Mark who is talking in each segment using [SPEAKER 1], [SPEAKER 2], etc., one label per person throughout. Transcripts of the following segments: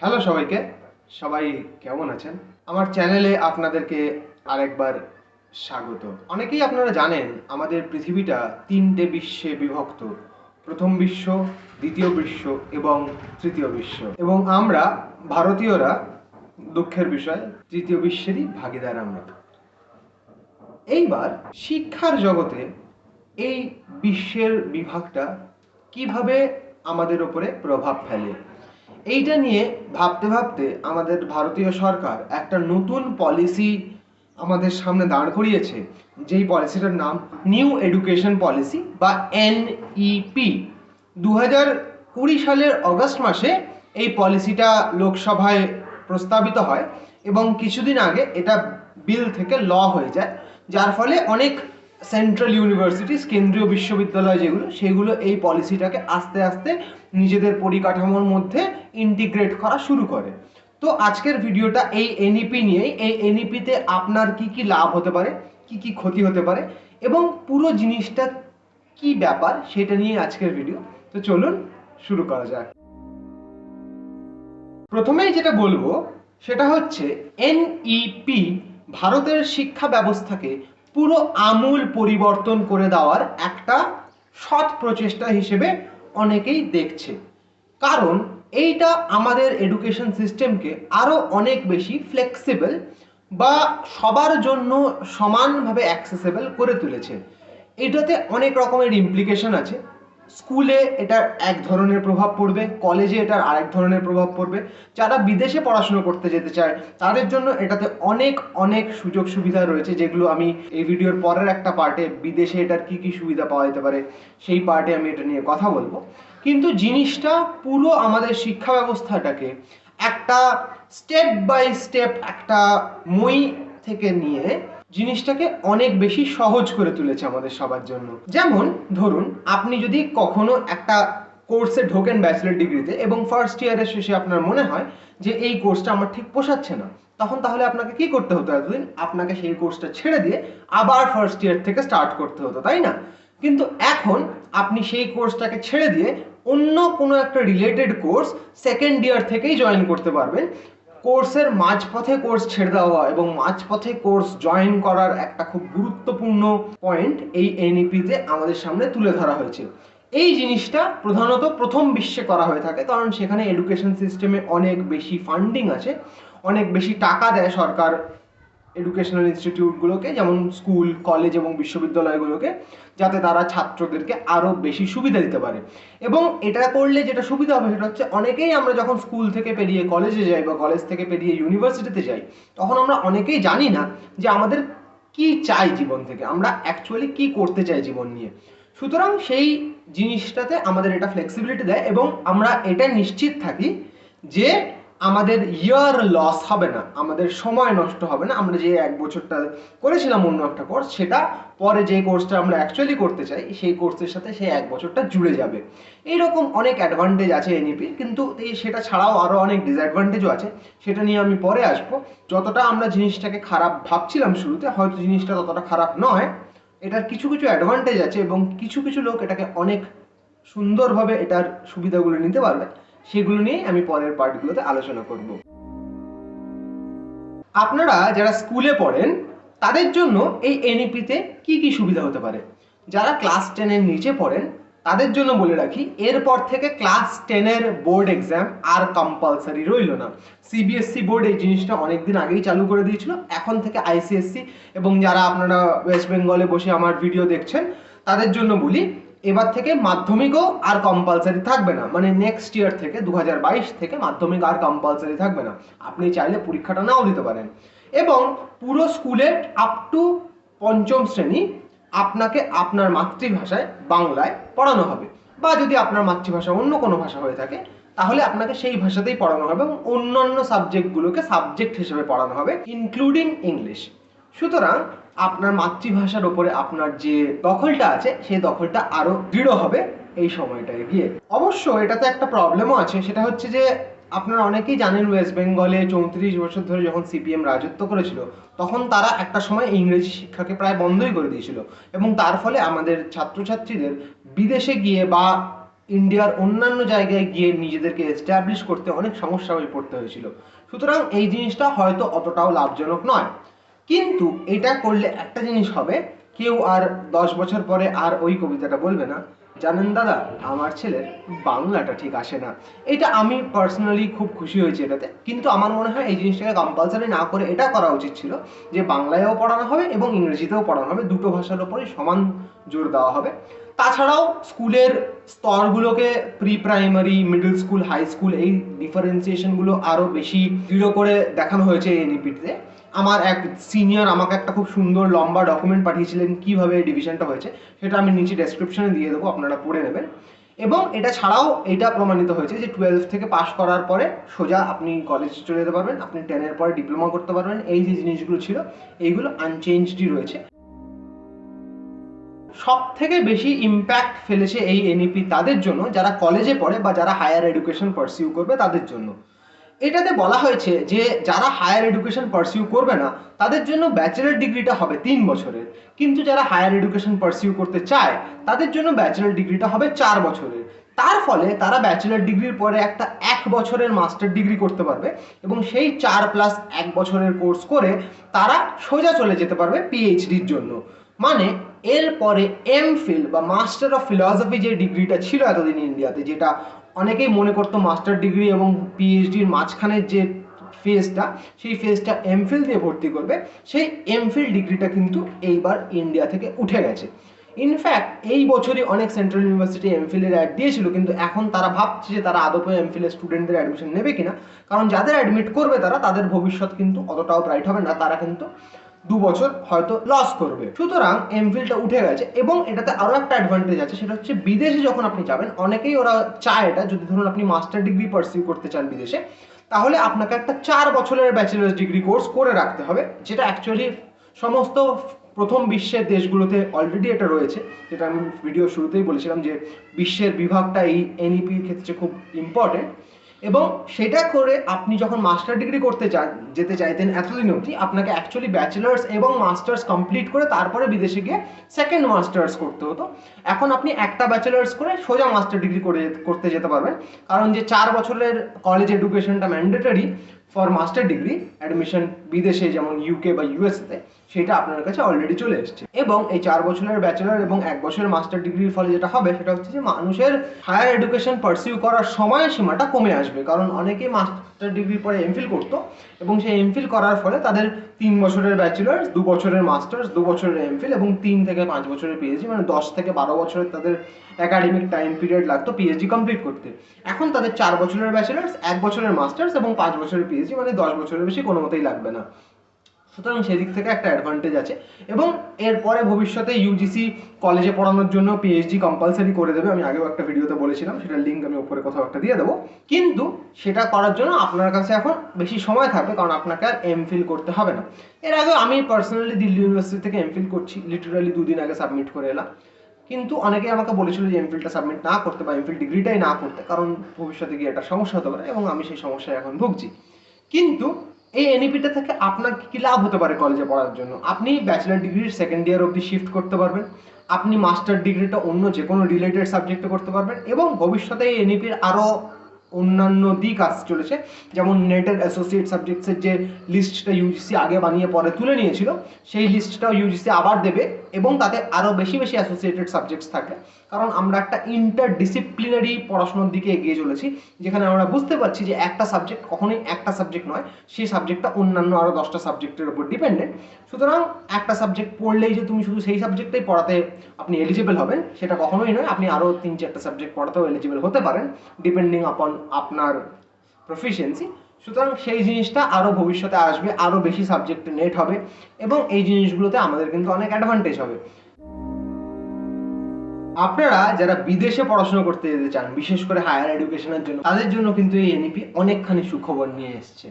[SPEAKER 1] Hello সবাইকে। সবাই কেমন আছেন? আমার চ্যানেলে আপনাদেরকে আরেকবার স্বাগত। অনেকেই আপনারা জানেন, আমাদের পৃথিবীটা তিনটে বিশ্বে বিভক্ত। প্রথম বিশ্ব, দ্বিতীয় বিশ্ব এবং তৃতীয় বিশ্ব। এবং আমরা, ভারতীয়রা, দুঃখের বিষয়, তৃতীয় বিশ্বেরই ভাগিদার আমরা। এইবার শিক্ষার জগতে এই বিশ্বের বিভাগটা কীভাবে আমাদের ওপরে প্রভাব ফেলে? এইটা নিয়ে ভাবতে ভাবতে আমাদের ভারতীয় সরকার একটা নতুন পলিসি আমাদের সামনে দাঁড় করিয়েছে। যেই পলিসিটার নাম নিউ এডুকেশন পলিসি বা এনইপি দু হাজার কুড়ি সালের অগস্ট মাসে এই পলিসিটা লোকসভায় প্রস্তাবিত হয় এবং কিছুদিন আগে এটা বিল থেকে ল হয়ে যায়। যার ফলে অনেক সেন্ট্রাল ইউনিভার্সিটিস কেন্দ্রীয় বিশ্ববিদ্যালয় যেগুলো, সেগুলো এই পলিসিটাকে আস্তে আস্তে নিজেদের পরিকাঠামোর মধ্যে ইন্টিগ্রেট করা শুরু করে। তো আজকের ভিডিওটা এই এনইপি নিয়েই, এই এনইপিতে আপনার কি কি লাভ হতে পারে, কি কি ক্ষতি হতে পারে, এবং পুরো জিনিসটা কি ব্যাপার সেটা নিয়ে আজকের ভিডিও তো চলুন শুরু করা যাক। প্রথমেই যেটা বলব, সেটা হচ্ছে এনইপি ভারতের শিক্ষা ব্যবস্থাকে পুরো আমূল পরিবর্তন করে দেওয়ার একটা সৎ প্রচেষ্টা হিসেবে অনেকেই দেখছে। কারণ এইটা আমাদের এডুকেশন সিস্টেমকে আরও অনেক বেশি ফ্লেক্সিবল বা সবার জন্য সমানভাবে অ্যাক্সেসেবল করে তুলেছে। এটাতে অনেক রকমের ইমপ্লিকেশন আছে। স্কুলে এটার এক ধরনের প্রভাব পড়বে, কলেজে এটার আরেক ধরনের প্রভাব পড়বে। যারা বিদেশে পড়াশুনো করতে যেতে চায়, তাদের জন্য এটাতে অনেক অনেক সুযোগ সুবিধা রয়েছে, যেগুলো আমি এই ভিডিওর পরের একটা পার্টে বিদেশে এটার কি কি সুবিধা পাওয়া যেতে পারে, সেই পার্টে আমি এটা নিয়ে কথা বলব। কিন্তু জিনিসটা পুরো আমাদের শিক্ষা ব্যবস্থাটাকে একটা স্টেপ বাই স্টেপ একটা মই থেকে নিয়ে জিনিসটাকে অনেক বেশি সহজ করে তুলেছে আমাদের সবার জন্য। যেমন, ধরুন, আপনি যদি কখনো একটা কোর্সে ঢোকেন ব্যাচেলার ডিগ্রিতে এবং ফার্স্ট ইয়ারের শেষে আপনার মনে হয় যে এই কোর্সটা আমার ঠিক পোষাচ্ছে না, তখন তাহলে আপনাকে কি করতে হতো এতদিন? আপনাকে সেই কোর্সটা ছেড়ে দিয়ে আবার ফার্স্ট ইয়ার থেকে স্টার্ট করতে হতো, তাই না? কিন্তু এখন আপনি সেই কোর্সটাকে ছেড়ে দিয়ে অন্য কোনো একটা রিলেটেড কোর্স সেকেন্ড ইয়ার থেকেই জয়েন করতে পারবেন। কোর্সের মাঝপথে কোর্স ছেড়ে দেওয়া এবং মাঝপথে কোর্স জয়েন করার একটা খুব গুরুত্বপূর্ণ পয়েন্ট এই এনইপিতে আমাদের সামনে তুলে ধরা হয়েছে। এই জিনিসটা প্রধানত প্রথম বিশ্বে করা হয়ে থাকে, কারণ সেখানে এডুকেশন সিস্টেমে অনেক বেশি ফান্ডিং আছে, অনেক বেশি টাকা দেয় সরকার এডুকেশনাল ইনস্টিটিউটগুলোকে যেমন স্কুল কলেজ এবং বিশ্ববিদ্যালয়গুলোকে, যাতে তারা ছাত্রদেরকে আরও বেশি সুবিধা দিতে পারে। এবং এটা করলে যেটা সুবিধা হবে সেটা হচ্ছে অনেকেই আমরা যখন স্কুল থেকে পেরিয়ে কলেজে যাই বা কলেজ থেকে পেরিয়ে ইউনিভার্সিটিতে যাই, তখন আমরা অনেকেই জানি না যে আমাদের কি চাই জীবন থেকে, আমরা অ্যাকচুয়ালি কি করতে চাই জীবন নিয়ে। সুতরাং সেই জিনিসটাতে আমাদের এটা ফ্লেক্সিবিলিটি দেয় এবং আমরা এটা নিশ্চিত থাকি যে আমাদের ইয়ার লস হবে না, আমাদের সময় নষ্ট হবে না। আমরা যে এক বছরটা করেছিলাম অন্য একটা কোর্স সেটা পরে যে কোর্সটা আমরা অ্যাকচুয়ালি করতে চাই, সেই কোর্সের সাথে সেই এক বছরটা জুড়ে যাবে। এইরকম অনেক অ্যাডভান্টেজ আছে এনইপি কিন্তু এই সেটা ছাড়াও আরও অনেক ডিসঅ্যাডভান্টেজও আছে। সেটা নিয়ে আমি পরে আসব। যতটা আমরা জিনিসটাকে খারাপ ভাবছিলাম শুরুতে, হয়তো জিনিসটা ততটা খারাপ নয়। এটার কিছু কিছু অ্যাডভান্টেজ আছে এবং কিছু কিছু লোক এটাকে অনেক সুন্দরভাবে এটার সুবিধাগুলো নিতে পারবে। সেগুলো নিয়ে আমি পরের পার্টগুলোতে আলোচনা করব। আপনারা যারা স্কুলে পড়েন, তাদের জন্য এই এনইপিতে কি কি সুবিধা হতে পারে? যারা ক্লাস টেনের নিচে পড়েন, তাদের জন্য বলে রাখি, এরপর থেকে ক্লাস টেনের বোর্ড এক্সাম আর কম্পালসারি রইল না। সিবিএসসি বোর্ড এই জিনিসটা অনেকদিন আগেই চালু করে দিয়েছিল, এখন থেকে আইসিএসসি এবং যারা আপনারা ওয়েস্ট বেঙ্গলে বসে আমার ভিডিও দেখছেন, তাদের জন্য বলি এবার থেকে মাধ্যমিকও আর কম্পালসারি থাকবে না। মানে নেক্সট ইয়ার থেকে দু হাজার বাইশ থেকে মাধ্যমিক আর কম্পালসারি থাকবে না। আপনি চাইলে পরীক্ষাটা নাও দিতে পারেন। এবং পুরো স্কুলে আপ টু পঞ্চম শ্রেণি আপনাকে আপনার মাতৃভাষায় বাংলায় পড়ানো হবে। বা যদি আপনার মাতৃভাষা অন্য কোনো ভাষা হয়ে থাকে, তাহলে আপনাকে সেই ভাষাতেই পড়ানো হবে এবং অন্যান্য সাবজেক্টগুলোকে সাবজেক্ট হিসেবে পড়ানো হবে ইনক্লুডিং ইংলিশ সুতরাং আপনার মাতৃভাষার ওপরে আপনার যে দখলটা আছে, সেই দখলটা আরও দৃঢ় হবে এই সময়টায় গিয়ে। অবশ্য এটাতে একটা প্রবলেমও আছে, সেটা হচ্ছে যে আপনারা অনেকেই জানেন ওয়েস্ট বেঙ্গলে চৌত্রিশ বছর ধরে যখন সিপিএম রাজত্ব করেছিল, তখন তারা একটা সময় ইংরেজি শিক্ষাকে প্রায় বন্ধই করে দিয়েছিল এবং তার ফলে আমাদের ছাত্রছাত্রীদের বিদেশে গিয়ে বা ইন্ডিয়ার অন্যান্য জায়গায় গিয়ে নিজেদেরকে এস্টাবলিশ করতে অনেক সমস্যা হয়ে পড়তে হয়েছিল। সুতরাং এই জিনিসটা হয়তো অতটাও লাভজনক নয়। কিন্তু এটা করলে একটা জিনিস হবে, কেউ আর দশ বছর পরে আর ওই কবিতাটা বলবে না। জানেন দাদা, আমার ছেলের বাংলাটা ঠিক আসে না। এটা আমি পার্সোনালি খুব খুশি হয়েছি এটাতে। কিন্তু আমার মনে হয় এই জিনিসটাকে কম্পালসারি না করে এটা করা উচিত ছিল যে বাংলায়ও পড়ানো হবে এবং ইংরেজিতেও পড়ানো হবে। দুটো ভাষার ওপরই সমান জোর দেওয়া হবে। তাছাড়াও স্কুলের স্তরগুলোকে pre primary middle school high school এই ডিফারেন্সিয়েশনগুলো আরও বেশি দৃঢ় করে দেখানো হয়েছে এই এনইপিতে আমার এক সিনিয়র আমাকে একটা খুব সুন্দর লম্বা ডকুমেন্ট পাঠিয়েছিলেন কীভাবে এই ডিভিশনটা হয়েছে, সেটা আমি নিচে ডেসক্রিপশনে দিয়ে দেবো, আপনারা পড়ে নেবেন। এবং এটা ছাড়াও এটা প্রমাণিত হয়েছে যে টুয়েলভ থেকে পাশ করার পরে সোজা আপনি কলেজ চলে যেতে পারবেন, আপনি টেনের পরে ডিপ্লোমা করতে পারবেন, এই যে জিনিসগুলো ছিল, এইগুলো আনচেঞ্জডই রয়েছে। সব থেকে বেশি ইম্প্যাক্ট ফেলেছে এই এনইপি তাদের জন্য, যারা কলেজে পড়ে বা যারা হায়ার এডুকেশন পারসিউ করবে তাদের জন্য। এটাতে বলা হয়েছে যে যারা হায়ার এডুকেশন পারসিউ করবে না, তাদের জন্য ব্যাচেলার ডিগ্রিটা হবে তিন বছরের। কিন্তু যারা হায়ার এডুকেশন পারসিউ করতে চায়, তাদের জন্য ব্যাচেলার ডিগ্রিটা হবে চার বছরের। তার ফলে তারা ব্যাচেলার ডিগ্রির পরে একটা এক বছরের মাস্টার ডিগ্রি করতে পারবে এবং সেই চার প্লাস এক বছরের কোর্স করে তারা সোজা চলে যেতে পারবে পিএইচডির জন্য। মানে এরপরে এম ফিল বা মাস্টার অফ ফিলসফি যে ডিগ্রিটা ছিল এতদিন ইন্ডিয়াতে যেটা অনেকেই মনে করতো মাস্টার ডিগ্রি এবং পিএইচডির মাঝখানের যে ফেজটা সেই ফেজটা এমফিল দিয়ে ভর্তি করবে। সেই এমফিল ডিগ্রিটা কিন্তু এইবার ইন্ডিয়া থেকে উঠে গেছে। ইনফ্যাক্ট এই বছরই অনেক সেন্ট্রাল ইউনিভার্সিটি এমফিলের অ্যাড দিয়েছিল, কিন্তু এখন তারা ভাবছে যে তারা আদপে এমফিলের স্টুডেন্টদের অ্যাডমিশন নেবে কিনা। কারণ যাদের অ্যাডমিট করবে তারা, তাদের ভবিষ্যৎ কিন্তু অতটাও ব্রাইট হবে না। তারা কিন্তু দু বছর হয়তো লস করবে। সুতরাং এমফিলটা উঠে গেছে এবং এটাতে আরও একটা অ্যাডভান্টেজ আছে, সেটা হচ্ছে বিদেশে যখন আপনি যাবেন, অনেকেই ওরা চায় এটা, যদি ধরুন আপনি মাস্টার ডিগ্রি পারসিউ করতে চান বিদেশে, তাহলে আপনাকে একটা চার বছরের ব্যাচেলার্স ডিগ্রি কোর্স করে রাখতে হবে, যেটা অ্যাকচুয়ালি সমস্ত প্রথম বিশ্বের দেশগুলোতে অলরেডি এটা রয়েছে। যেটা আমি ভিডিও শুরুতেই বলেছিলাম যে বিশ্বের বিভাগটা এই এনইপির ক্ষেত্রে খুব ইম্পর্টেন্ট এবং সেটা করে আপনি যখন মাস্টার ডিগ্রি করতে চান যেতে চাইতেন এতদিন অবধি, আপনাকে অ্যাকচুয়ালি ব্যাচেলার্স এবং মাস্টার্স কমপ্লিট করে তারপরে বিদেশে গিয়ে সেকেন্ড মাস্টার্স করতে হতো। এখন আপনি একটা ব্যাচেলার্স করে সোজা মাস্টার ডিগ্রি করে করতে যেতে পারবেন। কারণ যে চার বছরের college এডুকেশনটা mandatory for master degree admission বিদেশে, যেমন ইউকে বা ইউএসএতে সেটা আপনার কাছে অলরেডি চলে এসেছে। এবং এই চার বছরের ব্যাচেলার এবং এক বছরের মাস্টার ডিগ্রির ফলে যেটা হবে, সেটা হচ্ছে যে মানুষের হায়ার এডুকেশন পারসিউ করার সময় সীমাটা কমে আসবে। কারণ অনেকেই মাস্টার ডিগ্রির পরে এমফিল করতো এবং সেই এমফিল করার ফলে তাদের তিন বছরের ব্যাচেলার্স দু বছরের মাস্টার্স দু বছরের এমফিল এবং তিন থেকে পাঁচ বছরের পিএইচডি মানে দশ থেকে বারো বছরের তাদের একাডেমিক টাইম পিরিয়ড লাগতো পিএইচডি কমপ্লিট করতে। এখন তাদের চার বছরের ব্যাচেলার্স এক বছরের মাস্টার্স এবং পাঁচ বছরের পিএইচডি মানে দশ বছরের বেশি কোনো মতেই লাগবে না। সুতরাং সেদিক থেকে একটা অ্যাডভান্টেজ আছে এবং এরপরে ভবিষ্যতে ইউজিসি কলেজে পড়ানোর জন্য পিএইচডি কম্পালসারি করে দেবে, আমি আগেও একটা ভিডিওতে বলেছিলাম সেটার লিঙ্ক আমি উপরে কোথাও একটা দিয়ে দেবো। কিন্তু সেটা করার জন্য আপনার কাছে এখন বেশি সময় থাকবে, কারণ আপনাকে আর এমফিল করতে হবে না। এর আগে আমি পার্সোনালি দিল্লি ইউনিভার্সিটি থেকে এমফিল করছি লিটারালি দুদিন আগে সাবমিট করে এলাম। কিন্তু অনেকে আমাকে বলেছিল যে এমফিলটা সাবমিট না করতে বা এমফিল ডিগ্রিটাই না করতে, কারণ ভবিষ্যতে গিয়ে একটা সমস্যা হতে পারে এবং আমি সেই সমস্যায় এখন ভুগছি। কিন্তু এই এনইপিটা থেকে আপনার কি লাভ হতে পারে কলেজে পড়ার জন্য? আপনি ব্যাচেলার ডিগ্রির সেকেন্ড ইয়ার অবধি শিফট করতে পারবেন। আপনি মাস্টার ডিগ্রিটা অন্য যে কোনো রিলেটেড সাবজেক্টে করতে পারবেন এবং ভবিষ্যতে এই এনইপির আরও অন্যান্য দিক আস চলেছে। যেমন নেটের অ্যাসোসিয়েট সাবজেক্টসের যে লিস্টটা ইউজিসি আগে বানিয়ে পরে তুলে নিয়েছিল, সেই লিস্টটাও ইউজিসি আবার দেবে। এবং তাতে আরও বেশি বেশি অ্যাসোসিয়েটেড সাবজেক্টস থাকবে কারণ আমরা একটা ইন্টার ডিসিপ্লিনারি পড়াশোনার দিকে এগিয়ে চলেছি, যেখানে আমরা বুঝতে পারছি যে একটা সাবজেক্ট কখনোই একটা সাবজেক্ট নয়, সেই সাবজেক্টটা অন্যান্য আরও দশটা সাবজেক্টের উপর ডিপেন্ডেন্ট সুতরাং একটা সাবজেক্ট পড়লেই যে তুমি শুধু সেই সাবজেক্টটাই পড়াতে আপনি এলিজিবল হবেন, সেটা কখনোই নয়, আপনি আরও তিন চারটা সাবজেক্ট পড়াতেও এলিজিবল হতে পারেন ডিপেন্ডিং আপন আপনার প্রফিসিয়েন্সি সুতরাং সেই জিনিসটা আরও ভবিষ্যতে আসবে আরও বেশি সাবজেক্টে নেট হবে এবং এই জিনিসগুলোতে আমাদের কিন্তু অনেক অ্যাডভান্টেজ হবে। আপনারা যারা বিদেশে পড়াশোনা করতে যেতে চান, বিশেষ করে হায়ার এডুকেশনের জন্য, তাদের জন্য কিন্তু এই এনইপি অনেকখানি সুখবর নিয়ে এসছে।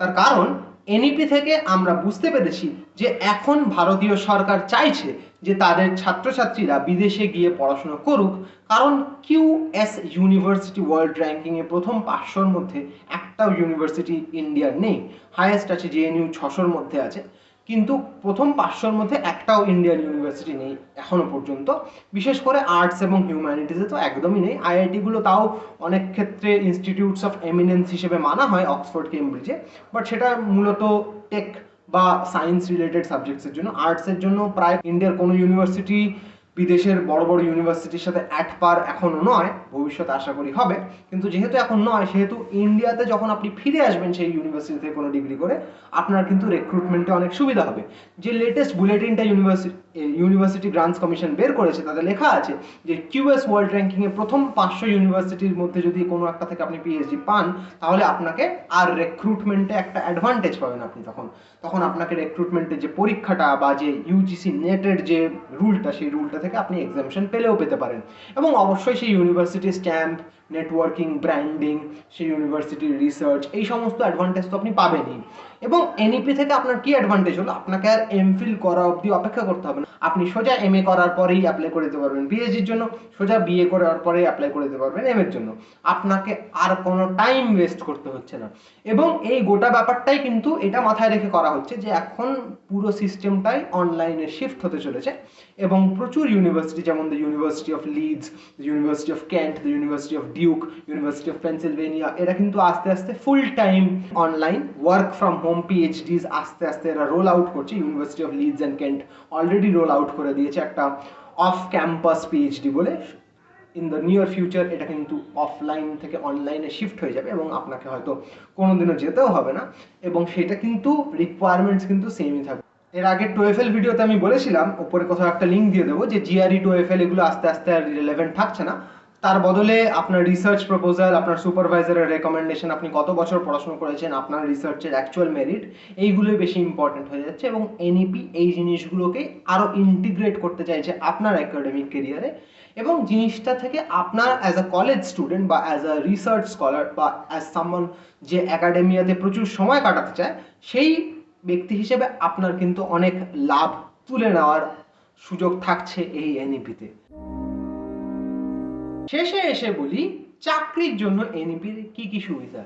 [SPEAKER 1] তার কারণ এনইপি থেকে আমরা বুঝতে পেরেছি যে এখন ভারতীয় সরকার চাইছে যে তাদের ছাত্রছাত্রীরা বিদেশে গিয়ে পড়াশোনা করুক, কারণ কিউ এস ইউনিভার্সিটি ওয়ার্ল্ড র্যাঙ্কিংয়ে প্রথম পাঁচশোর মধ্যে একটাও ইউনিভার্সিটি ইন্ডিয়ার নেই। হায়েস্ট আছে জেএনইউ ছশোর মধ্যে আছে। কিন্তু প্রথম পাঁচশোর মধ্যে একটাও ইন্ডিয়ান ইউনিভার্সিটি নেই এখনও পর্যন্ত। বিশেষ করে আর্টস এবং হিউম্যানিটিসে তো একদমই নেই। আইআইটিগুলো তাও অনেক ক্ষেত্রে ইনস্টিটিউটস অফ এমিনেন্স হিসেবে মানা হয় অক্সফোর্ড কেমব্রিজে বাট সেটা মূলত টেক বা সায়েন্স রিলেটেড সাবজেক্টসের জন্য। আর্টসের জন্য প্রায় ইন্ডিয়ার কোনো ইউনিভার্সিটি বিদেশের বড় বড় ইউনিভার্সিটির সাথে অ্যাট পার এখনও নয়, ভবিষ্যতে আশা করি হবে। কিন্তু যেহেতু এখন নয়, সেহেতু ইন্ডিয়াতে যখন আপনি ফিরে আসবেন সেই ইউনিভার্সিটি থেকে কোনো ডিগ্রি করে, আপনার কিন্তু রেক্রুটমেন্টে অনেক সুবিধা হবে। যে লেটেস্ট বুলেটিনটা ইউনিভার্সিটি ইউনিভার্সিটি গ্রান্টস কমিশন বের করেছে তাতে লেখা আছে যে কিউএস ওয়ার্ল্ড র্যাঙ্কিংয়ে প্রথম পাঁচশো ইউনিভার্সিটির মধ্যে যদি কোনো একটা থেকে আপনি পিএইচডি পান, তাহলে আপনাকে আর রেক্রুটমেন্টে একটা অ্যাডভান্টেজ পাবেন আপনি তখন। তখন আপনাকে রেক্রুটমেন্টের যে পরীক্ষাটা বা যে ইউজিসি নেটের যে রুলটা সেই রুলটা থেকে আপনি এক্সামশন পেলেও পেতে পারেন। এবং অবশ্যই সেই ইউনিভার্সিটির স্ট্যাম্প নেটওয়ার্কিং ব্র্যান্ডিং সেই ইউনিভার্সিটির রিসার্চ এই সমস্ত অ্যাডভান্টেজ তো আপনি পাবেনই। এবং এনইপি থেকে আপনার কি অ্যাডভান্টেজ হলো? আপনাকে আর এমফিল করা অবধি অপেক্ষা করতে হবে না। আপনি সোজা এম এ করার পরেই অ্যাপ্লাই করে দিতে পারবেন। পিএইচডির জন্য সোজা বিএ করার পরেই অ্যাপ্লাই করে দিতে পারবেন এম এর জন্য। আপনাকে আর কোনো টাইম ওয়েস্ট করতে হচ্ছে না। এবং এই গোটা ব্যাপারটাই কিন্তু এটা মাথায় রেখে করা হচ্ছে যে এখন পুরো সিস্টেমটাই অনলাইনে শিফট হতে চলেছে। এবং প্রচুর ইউনিভার্সিটি যেমন the university of Leeds the university of Kent the university of Duke university of Pennsylvania এরা কিন্তু আস্তে আস্তে full time online work from home PhDs আস্তে আস্তে এরা রোল আউট করছে। University of Leeds and Kent already roll out করে দিয়েছে একটা অফ ক্যাম্পাস পিএইচডি বলে। ইন দ্য নিয়ার ফিউচার এটা কিন্তু অফলাইন থেকে অনলাইনে শিফট হয়ে যাবে এবং আপনাকে হয়তো কোনোদিনও যেতেও হবে না এবং সেটা কিন্তু রিকোয়ারমেন্টস কিন্তু সেমই থাকবে। এর আগে টোয়েফেল ভিডিওতে আমি বলেছিলাম উপরে কোথাও একটা লিঙ্ক দিয়ে দেবো যে জিআরই টোয়েফেল এগুলো আস্তে আস্তে আর রিলেভেন্ট থাকছে না। তার বদলে আপনার রিসার্চ প্রপোজাল আপনার সুপারভাইজারের রেকমেন্ডেশন আপনি কত বছর পড়াশোনা করেছেন, আপনার রিসার্চের অ্যাকচুয়াল মেরিট এইগুলোই বেশি ইম্পর্টেন্ট হয়ে যাচ্ছে এবং এনইপি এই জিনিসগুলোকে আরও ইন্টিগ্রেট করতে চাইছে আপনার একাডেমিক কেরিয়ারে এবং জিনিসটা থেকে আপনার অ্যাজ আ কলেজ স্টুডেন্ট বা অ্যাজ আ রিসার্চ স্কলার বা অ্যাজ সামন যে একাডেমিয়াতে প্রচুর সময় কাটাতে চায়, সেই ব্যক্তি হিসেবে আপনার কিন্তু অনেক লাভ তুলে নেওয়ার সুযোগ থাকছে এই এনইপিতে শেষে এসে বলি, চাকরির জন্য এনইপির কি কি সুবিধা?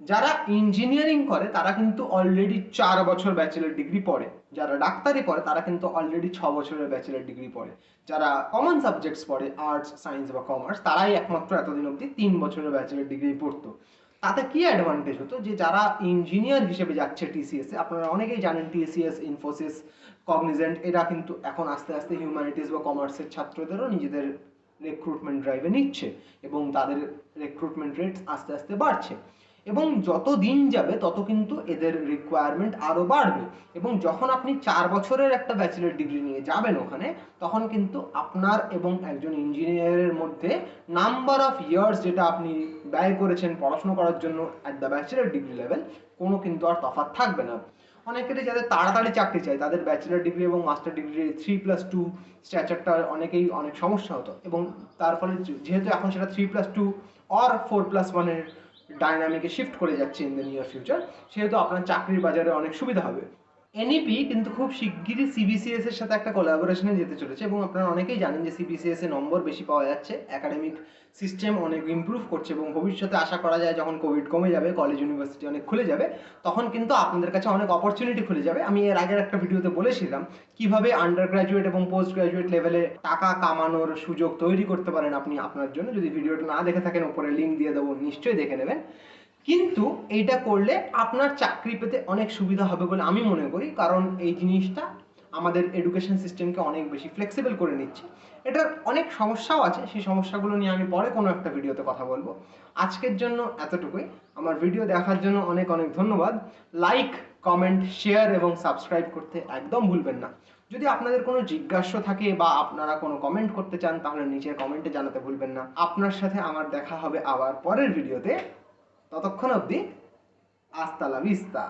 [SPEAKER 1] যারা ইঞ্জিনিয়ারিং করে, তারা কিন্তু অলরেডি চার বছর ব্যাচেলার ডিগ্রি পড়ে। যারা ডাক্তারি পড়ে তারা কিন্তু অলরেডি ছ বছরের ব্যাচেলার ডিগ্রি পড়ে। যারা কমন সাবজেক্টস পড়ে আর্টস সায়েন্স বা কমার্স তারাই একমাত্র এতদিন অবধি তিন বছরের ব্যাচেলার ডিগ্রি পড়তো। তাতে কি অ্যাডভান্টেজ হতো? যে যারা ইঞ্জিনিয়ার হিসেবে যাচ্ছে টিসিএস এ, আপনারা অনেকেই জানেন টিসিএস ইনফোসিস কগনিজেন্ট এরা কিন্তু এখন আস্তে আস্তে হিউম্যানিটিস বা কমার্সের ছাত্রদেরও নিজেদের রিক্রুটমেন্ট ড্রাইভে নিচ্ছে এবং তাদের রিক্রুটমেন্ট রেট আস্তে আস্তে বাড়ছে। এবং যত দিন যাবে, তত কিন্তু এদের রিকোয়ারমেন্ট আরও বাড়বে। এবং যখন আপনি চার বছরের একটা ব্যাচেলার ডিগ্রি নিয়ে যাবেন ওখানে, তখন কিন্তু আপনার এবং একজন ইঞ্জিনিয়ারের মধ্যে নাম্বার অফ ইয়ার্স যেটা আপনি ব্যয় করেছেন পড়াশোনা করার জন্য at the bachelor degree level কোনো কিন্তু আর তফাৎ থাকবে না। অনেকেরই যাদের তাড়াতাড়ি চাকরি চাই, তাদের ব্যাচেলার ডিগ্রি এবং master degree three plus two স্ট্যাচারটা অনেকেই অনেক সমস্যা হতো। এবং তার ফলে যেহেতু এখন সেটা three plus two or four plus ওয়ানের ডাইনামিকে শিফট করে যাচ্ছে ইন দ্য নিয়ার ফিউচার সেহেতু আপনার চাকরির বাজারে অনেক সুবিধা হবে। এনইপি কিন্তু খুব শিগগিরই সিবিসিএস এর সাথে একটা কোলাবোরেশনে যেতে চলেছে এবং আপনারা অনেকেই জানেন যে সিবিসিএস এ নম্বর বেশি পাওয়া যাচ্ছে। একাডেমিক সিস্টেম অনেক ইমপ্রুভ করছে এবং ভবিষ্যতে আশা করা যায় যখন কোভিড কমে যাবে কলেজ ইউনিভার্সিটি অনেক খুলে যাবে, তখন কিন্তু আপনাদের কাছে অনেক অপরচুনিটি খুলে যাবে। আমি এর আগের একটা ভিডিওতে বলেছিলাম কীভাবে আন্ডার গ্রাজুয়েট এবং পোস্ট গ্রাজুয়েট লেভেলে টাকা কামানোর সুযোগ তৈরি করতে পারেন আপনি আপনার জন্য। যদি ভিডিওটা না দেখে থাকেন ওপরে লিঙ্ক দিয়ে দেবো, নিশ্চয়ই দেখে নেবেন। কিন্তু এইটা করলে আপনার চাকরি পেতে অনেক সুবিধা হবে বলে আমি মনে করি, কারণ এই জিনিসটা আমাদের এডুকেশন সিস্টেমকে অনেক বেশি ফ্লেক্সিবল করে নিচ্ছে। এটার অনেক সমস্যাও আছে, সেই সমস্যাগুলো নিয়ে আমি পরে কোনো একটা ভিডিওতে কথা বলব। আজকের জন্য এতটুকুই। আমার ভিডিও দেখার জন্য অনেক অনেক ধন্যবাদ। লাইক কমেন্ট শেয়ার এবং সাবস্ক্রাইব করতে একদম ভুলবেন না। যদি আপনাদের কোনো জিজ্ঞাসা থাকে বা আপনারা কোনো কমেন্ট করতে চান, তাহলে নিচের কমেন্টে জানাতে ভুলবেন না। আপনার সাথে আমার দেখা হবে আবার পরের ভিডিওতে ততক্ষণ অব্দি আস্তা লা ভিস্তা